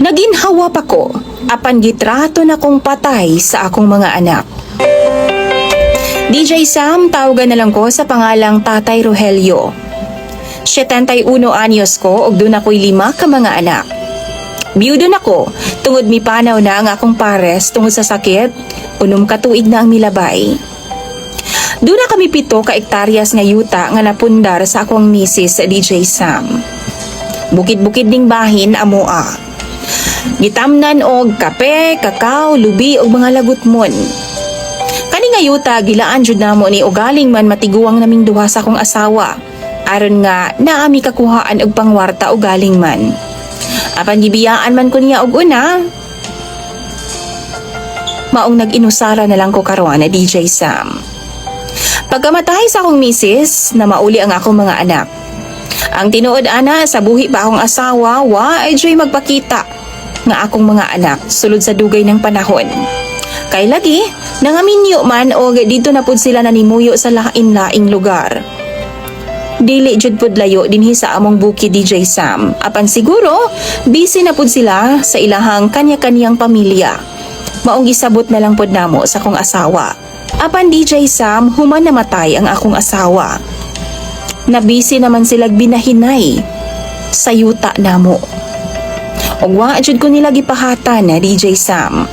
Naginhawa pa ko, apan gitrato na kong patay sa akong mga anak. DJ Sam, tawagan na lang ko sa pangalang Tatay Rogelio. 71 anyos ko ug doon ako'y lima ka mga anak. Biyudo na ko, tungod mi panaw na ang akong pares tungod sa sakit, unom ka tuig na ang milabay. Doon na kami pito ka ektaryas nga yuta nga napundar sa akong misis DJ Sam. Bukid-bukid ding bahin amoa. Gitamnan og kape, kakao, lubi ug mga lagutmon. Kani nga yuta gilaan jud namo ni ugaling man matiguang naming duha sa akong asawa. Aron nga naami kakuhaan og pangwarta ugaling man. Apan gibiyaan man ko niya og una. Maong nag-inusara na lang ko karon na DJ Sam. Pagkamatay sa akong misis, na mauli ang akong mga anak. Ang tinuod ana sa buhi pa akong asawa, wa ay joy magpakita nga akong mga anak sulod sa dugay ng panahon. Kay lagi, nangaminyo man o dito na pud sila nanimuyo sa lain-laing lugar. Dili jud pud layo dinhi sa among buki DJ Sam. Apan siguro, busy na pud sila sa ilahang kanya-kanyang pamilya. Maong gisabot na lang pud namo sa akong asawa. Apan DJ Sam, human namatay ang akong asawa. Nabisi naman sila binahinay sa yuta namo. Ug wa ko nila gipahatan na DJ Sam.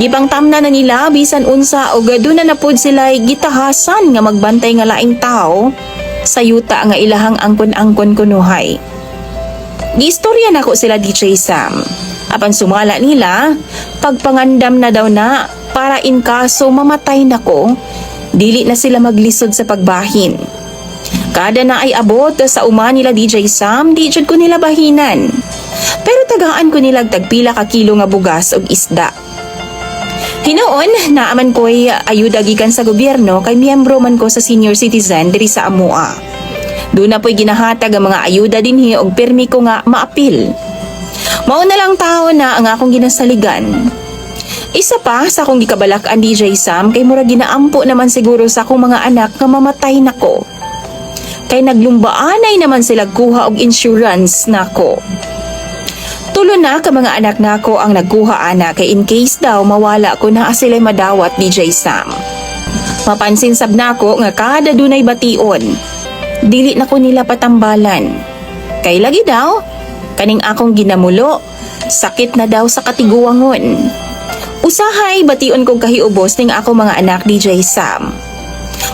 Gipangtamna na nila bisan unsa og aduna na pud sila gitahasan nga magbantay nga laing tao sa yuta nga ilahang angkon-angkon kunuhay. Giistorya na ko sila DJ Sam. Apan sumala nila, pagpangandam na daw na para in kaso mamatay na ko, dili na sila maglisod sa pagbahin. Kada na ay abot sa uma nila DJ Sam, di jud ko nila bahinan. Pero tagaan ko nila tagpila ka kilo nga bugas og isda. Hinoon, naaman ko'y ayuda gikan sa gobyerno kay miyembro man ko sa senior citizen diri sa Amua. Doon na po'y ginahatag ang mga ayuda dinhi og permi ko nga maapil. Mao na lang tao na ang akong ginasaligan. Isa pa sa akong gikabalak-an DJ Sam kay mura ginaampo naman siguro sa akong mga anak nga mamatay nako. Kay naglumbaanay naman sila kuha og insurance nako. Tulo na ka mga anak nako ang nagkuha ana kay in case daw mawala ko na sila madawat DJ Sam. Mapansin sab nako nga kada dunay bation. Dili na ko nila patambalan. Kay lagi daw kaning akong ginamulo sakit na daw sa katiguangon. Usahay bation kong kahiubos ning ako mga anak DJ Sam.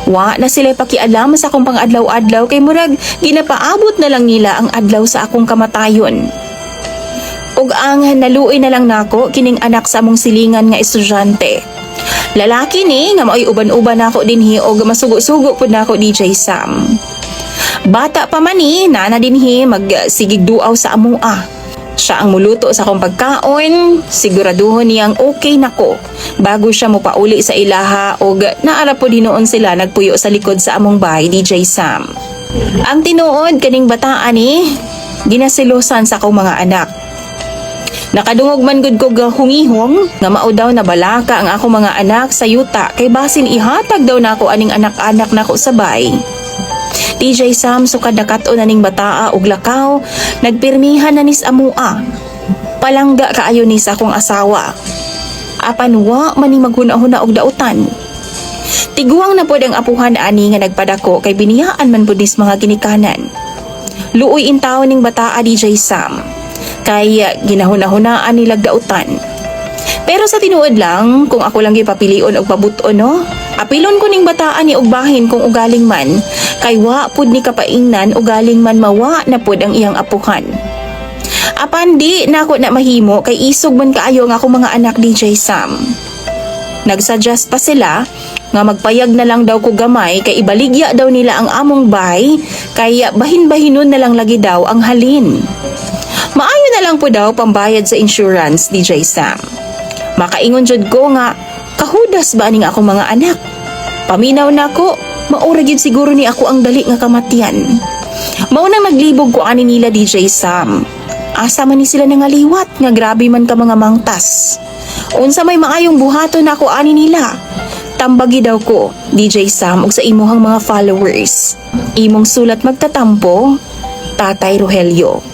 Wa na sila pakialam sa akong pang-adlaw-adlaw kay murag ginapaabot na lang nila ang adlaw sa akong kamatayon. Ug ang naluoy na lang nako kining anak sa among silingan nga estudyante. Lalaki ni nga maoy uban-uban nako dinhi og masugo-sugo pud nako DJ Sam. Bata pa man ni nana dinhi magsigig duaw sa amua. Siya ang muluto sa akong pagkaon, siguraduhon niyang okay nako bago siya mo pauli sa ilaha og naara po dinoon sila nagpuyo sa likod sa among bahay DJ Sam. Ang tinuod kaning bataan ni ginasilosan sa akong mga anak. Nakadungog man gud ko humihom nga mao daw na balaka ang ako mga anak sa yuta kay basin ihatag daw nako aning anak-anak nako sabay. DJ Sam sukad nakato na ning bataa ug lakaw nagpirmihan na nis amua. Palangga kaayo ni sa akong asawa. Apan wa man ni maghuna-huna og dautan. Tiguang na pod ang apuhan ani nga nagpadako kay biniyaan man pud mga ginikanan. Luoy intaw ning bataa DJ Sam kay ginahuna-hunaan nila dautan. Pero sa tinuod lang, kung ako lang gipapilion og pabuton no, apilon ko ning bataan ni og bahin kung ugaling man, kay wa pud ni kapaingnan ugaling man mawa na pud ang iyang apuhan. Apan di na ako na mahimo kay isog man kaayo nga ako mga anak DJ Sam. Nagsuggest pa sila nga magpayag na lang daw ko gamay kay ibaligya daw nila ang among bay kay bahin-bahinon na lang lagi daw ang halin. Maayo na lang po daw pambayad sa insurance DJ Sam. Makaingon jud ko nga kahudas ba ning akong mga anak. Paminaw na ko, maura gyud siguro ni ako ang dali nga kamatian. Mao nang naglibog ko ani nila DJ Sam. Asa man ni sila nangaliwat nga grabe man ka mga mangtas. Unsa may maayong buhaton ako ani nila. Tambagi daw ko, DJ Sam ug sa imuhang mga followers. Imong sulat magtatampo, Tatay Rogelio.